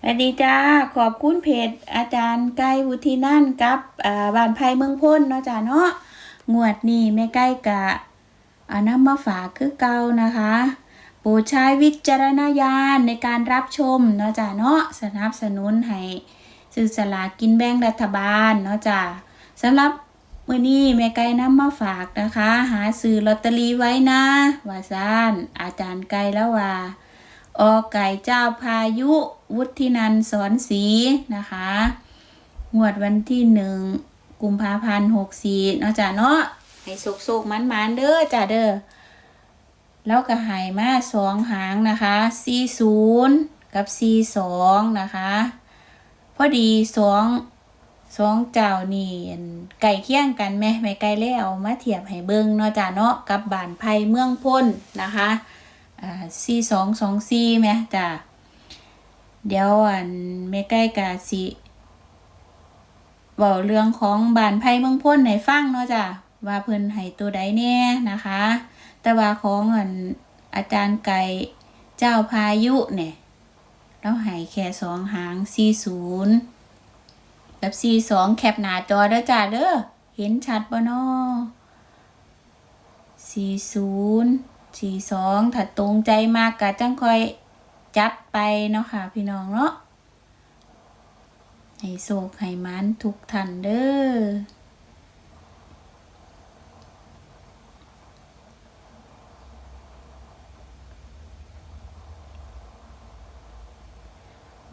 สวัสดีจ้า ขอบคุณเพจอาจารย์ไก่วุฒินั่นท์กับบ้านไผ่เมืองพ้นเนาะจ้าเนาะงวดนี้แม่ไก่กะเอานำมาฝากคือเก่านะคะโปรดใช้วิจารณญาณในการรับชมเนาะจ้าเนาะสนับสนุนให้ซื้อสลากกินแบ่งรัฐบาลเนาะจ้าสำหรับมื้อนี้แม่ไก่น้ำมาฝากนะคะ หาซื้อลอตเตอรี่ไว้นะว่าซ่านอาจารย์ไก่แล้วว่า ออไก่เจ้าพายุ วุฒินันสอนศรีนะคะงวดวันที่หนึ่งกุมภาพันธ์หกสี่เนาะจ้ะเนาะให้สุกสุกมันมันเด้อจ้ะเด้อแล้วก็หายมาสองหางนะคะสี่ศูนย์กับสี่สองนะคะ พอดีสองสองเจ้านี่อั่นไก่เคี่ยงกันไหมไม่ไก่เล่เอามาเทียบให้เบิ่งเนาะจ้ะเนาะกับบานไผ่เมืองพ้นนะคะ อ่าสี่สองสองสี่ไหมจ้ะเดี๋ยวอันไม่ใกล้กาสิบอกเรื่องของบานไพ่เมืองพ้นในฟังเนาะจ้ะว่าเพิ่นให้ตัวใดแน่นะคะ แต่ว่าของอันอาจารย์ไก่เจ้าพายุเนี่ยแล้วให้แค่สองหางสี่ศูนย์กับสี่สองแคปหน้าจอเด้อจ้ะเด้อเห็นชัดบ่เนาะสี่ศูนย์ สี่สองถ้าตรงใจมากกะจังค่อยจัดไปเนาะค่ะ พี่น้องเนาะให้โศกให้มันทุกท่านเด้อ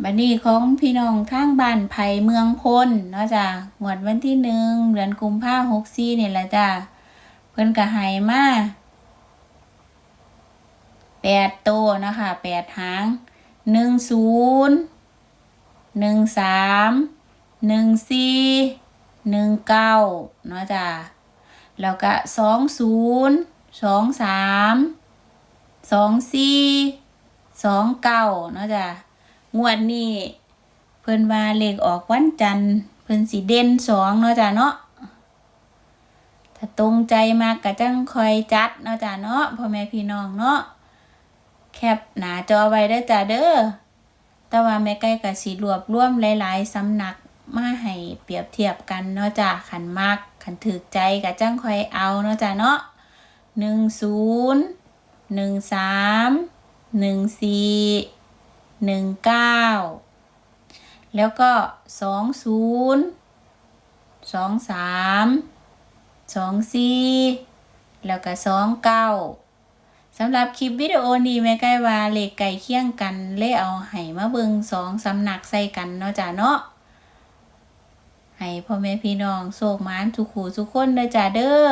บัดนี้ของพี่น้องทางบ้านไผ่เมืองพลเนาะจ้ะงวดวันที่หนึ่งเดือนกุมภาหกสี่นี่แหละจ้ะเพิ่นก็ให้มา แปดตัวนะคะแปดหางหนึ่งศูนย์หนึ่งสามหนึ่งสี่หนึ่งเก้าเนาะจ้ะแล้วก็สองศูนย์สองสามสองสี่สองเก้าเนาะจ้ะงวดนี้ เพิ่นว่าเลขออกวันจันทร์เพิ่นสีเด่นสองเนาะจ้ะเนาะถ้าตรงใจมากก็จังคอยจัดเนาะจ้ะเนาะพ่อแม่พี่น้องเนาะ แคปหนาจอไว้เด้จ้ะเด้อ แต่ว่าแม่ไก่ก็สิรวบร่วมหลายๆสำนักมาให้เปรียบเทียบกันเนาะจ้ะขันมากขันถึกใจก็จังคอยเอาเนาะจ้ะเนาะหนึ่งศูนย์หนึ่งสามหนึ่งสี่หนึ่งเก้าแล้วก็สองศูนย์สองสามสองสี่แล้วก็สองเก้า สำหรับคลิปวิดีโอนี้แม่ไก่ว่าเลขไก่เคี่ยงกันเลยเอาให้มาเบิงสองสำนักใส่กันเนาะจ้ะเนาะให้พ่อแม่พี่น้องโศกมานทุกขูทุกคนเด้อจ้ะเด้อ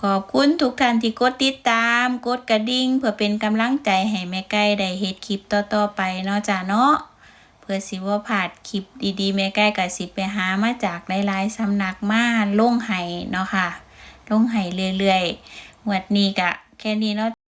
ขอบคุณทุกท่านที่กดติดตาม กดกระดิ่งเพื่อเป็นกำลังใจให้แม่ไก่ได้เฮ็ดคลิปต่อๆไปเนาะจ้ะเนาะเพื่อสิว่าผ่านคลิปดีๆแม่ใกล้กับสิไปหามาจากหลายๆสำนักมาลงไห้เนาะค่ะ ลงไห้เรื่อยๆหวดนี้กะแค่นี้เนาะ